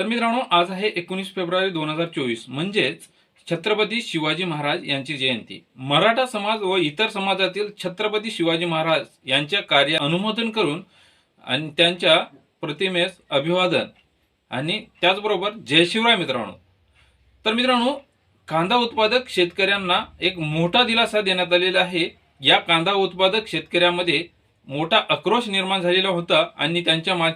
तर मित्रांनो आज आहे एकोणीस फेब्रुवारी दोन हजार चोवीस. म्हणजेच छत्रपती शिवाजी महाराज यांची जयंती. मराठा समाज व इतर समाजातील छत्रपती शिवाजी महाराज यांच्या कार्य अनुमोदन करून आणि त्यांच्या प्रतिमेस अभिवादन. आणि त्याचबरोबर जय शिवराय मित्रांनो. तर मित्रांनो कांदा उत्पादक शेतकऱ्यांना एक मोठा दिलासा देण्यात आलेला आहे. या कांदा उत्पादक शेतकऱ्यामध्ये मोठा आक्रोश निर्माण झालेला होता आणि त्यांच्या मा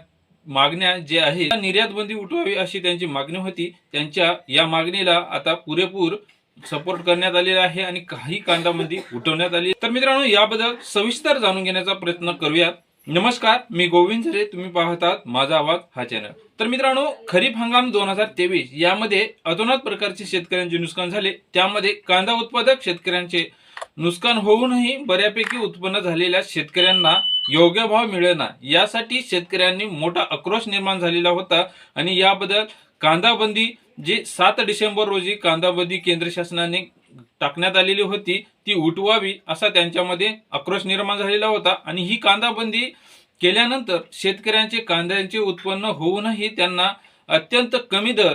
मागण्या जे आहे निर्यात बंदी उठवावी अशी त्यांची मागणी होती. त्यांच्या या मागणीला आता पुरेपूर सपोर्ट करण्यात आलेला आहे आणि काही कांदा बंदी उठवण्यात आली तर मित्रांनो याबद्दल सविस्तर जाणून घेण्याचा प्रयत्न करूयात. नमस्कार मी गोविंद झरे. तुम्ही पाहतात माझा आवाज हा चॅनल तर मित्रांनो खरीप हंगाम दोन हजार तेवीस यामध्ये अतोनात प्रकारचे शेतकऱ्यांचे नुकसान झाले. त्यामध्ये कांदा उत्पादक शेतकऱ्यांचे नुकसान होऊनही बऱ्यापैकी उत्पन्न झालेल्या शेतकऱ्यांना योग्य भाव मिळेना. यासाठी शेतकऱ्यांनी मोठा आक्रोश निर्माण झालेला होता आणि याबद्दल कांदाबंदी जी सात डिसेंबर रोजी कांदाबंदी केंद्र शासनाने टाकण्यात आलेली होती ती उठवावी असा त्यांच्यामध्ये आक्रोश निर्माण झालेला होता. आणि ही कांदाबंदी केल्यानंतर शेतकऱ्यांचे कांद्यांचे उत्पन्न होऊनही त्यांना अत्यंत कमी दर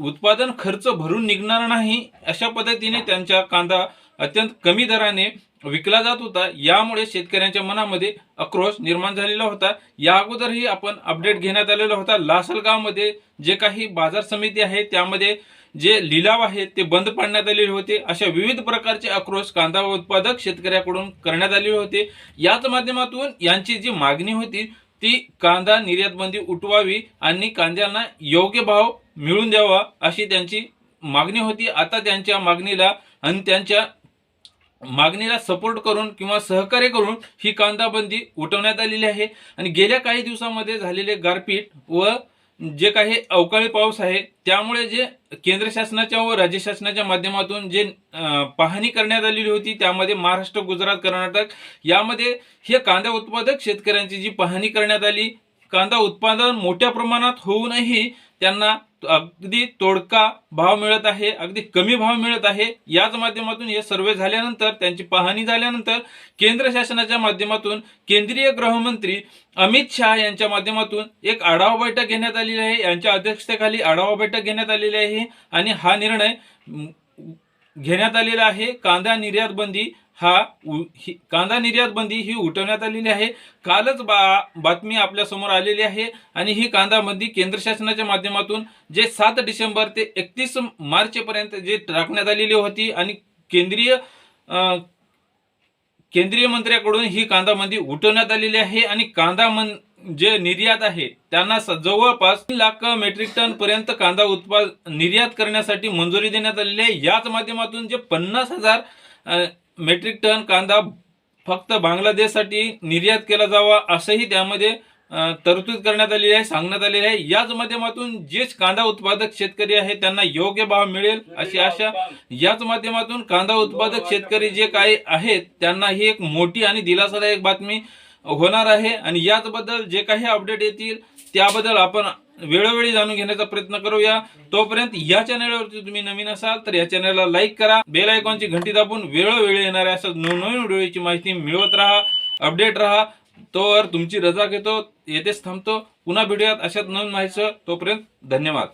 उत्पादन खर्च भरून निघणार नाही अशा पद्धतीने त्यांच्या कांदा अत्यंत कमी दराने विकला जात होता. यामुळे शेतकऱ्यांच्या मनामध्ये आक्रोश निर्माण झालेला होता. या अगोदरही आपण अपडेट घेण्यात आलेला होता. लासलगावमध्ये जे काही बाजार समिती आहे त्यामध्ये जे लिलाव आहेत ते बंद पाडण्यात आलेले होते. अशा विविध प्रकारचे आक्रोश कांदा उत्पादक शेतकऱ्याकडून करण्यात आलेले होते. याच माध्यमातून यांची जी मागणी होती ती कांदा निर्यात बंदी उठवावी आणि कांद्यांना योग्य भाव मिळून द्यावा अशी त्यांची मागणी होती. आता त्यांच्या मागणीला आणि त्यांच्या मागणीला सपोर्ट करून किंवा सहकार्य करून ही कांदा बंदी उठवण्यात आलेली आहे. आणि गेल्या काही दिवसामध्ये झालेले गारपीट व जे काही अवकाळी पाऊस आहे त्यामुळे जे केंद्र शासनाच्या व राज्य शासनाच्या माध्यमातून जे पाहणी करण्यात आलेली होती त्यामध्ये महाराष्ट्र गुजरात कर्नाटक यामध्ये हे कांदा उत्पादक शेतकऱ्यांची जी पाहणी करण्यात आली कांदा उत्पादन मोठ्या प्रमाणात होऊनही त्यांना अगदी तोडका भाव मिळत आहे अगदी कमी भाव मिळत आहे. याच माध्यमातून हे सर्वे झाल्यानंतर त्यांची पाहणी झाल्यानंतर केंद्र शासनाच्या माध्यमातून केंद्रीय गृहमंत्री अमित शहा यांच्या माध्यमातून एक आढावा बैठक घेण्यात आलेली आहे. यांच्या अध्यक्षतेखाली आढावा बैठक घेण्यात आलेली आहे आणि हा निर्णय घेण्यात आलेला आहे. कांदा निर्यात बंदी हा ही- कांदा निर्यात बंदी ही उठवण्यात आलेली आहे. कालच बा बातमी आपल्यासमोर आलेली आहे आणि ही कांदा बंदी केंद्र शासनाच्या माध्यमातून जे सात डिसेंबर ते एकतीस मार्चपर्यंत जे टाकण्यात आलेली होती आणि केंद्रीय केंद्रीय मंत्र्याकडून ही कांदा मंदी उठवण्यात आलेली आहे आणि कांदा मन जे निर्यात आहे त्यांना जवळपास तीन लाख मेट्रिक टन पर्यंत कांदा उत्पाद निर्यात करण्यासाठी मंजुरी देण्यात आलेली आहे. याच माध्यमातून जे पन्नास हजार मेट्रिक टन कांदा फक्त बांगलादेशसाठी निर्यात केला जावा असंही त्यामध्ये तरतूद करण्यात आलेली आहे सांगण्यात आलेली आहे. याच माध्यमातून जेच कांदा उत्पादक शेतकरी आहे त्यांना योग्य भाव मिळेल अशी आशा. याच माध्यमातून कांदा उत्पादक शेतकरी जे काही आहेत त्यांना ही एक मोठी आणि दिलासादायक बातमी होणार आहे आणि याचबद्दल जे काही अपडेट येतील त्याबद्दल आपण वेळोवेळी जाणून घेण्याचा प्रयत्न करूया. तोपर्यंत या चॅनलवरती तुम्ही नवीन असाल तर या चॅनलला लाईक करा. बेल आयकॉनची घंटी दाबून वेळोवेळी येणाऱ्या असं नवनवीन व्हिडिओची माहिती मिळवत राहा अपडेट राहा. तोवर तुमची रजा घेतो येथेच थांबतो. पुन्हा भेटूयात अशाच नवीन माहिती तोपर्यंत धन्यवाद.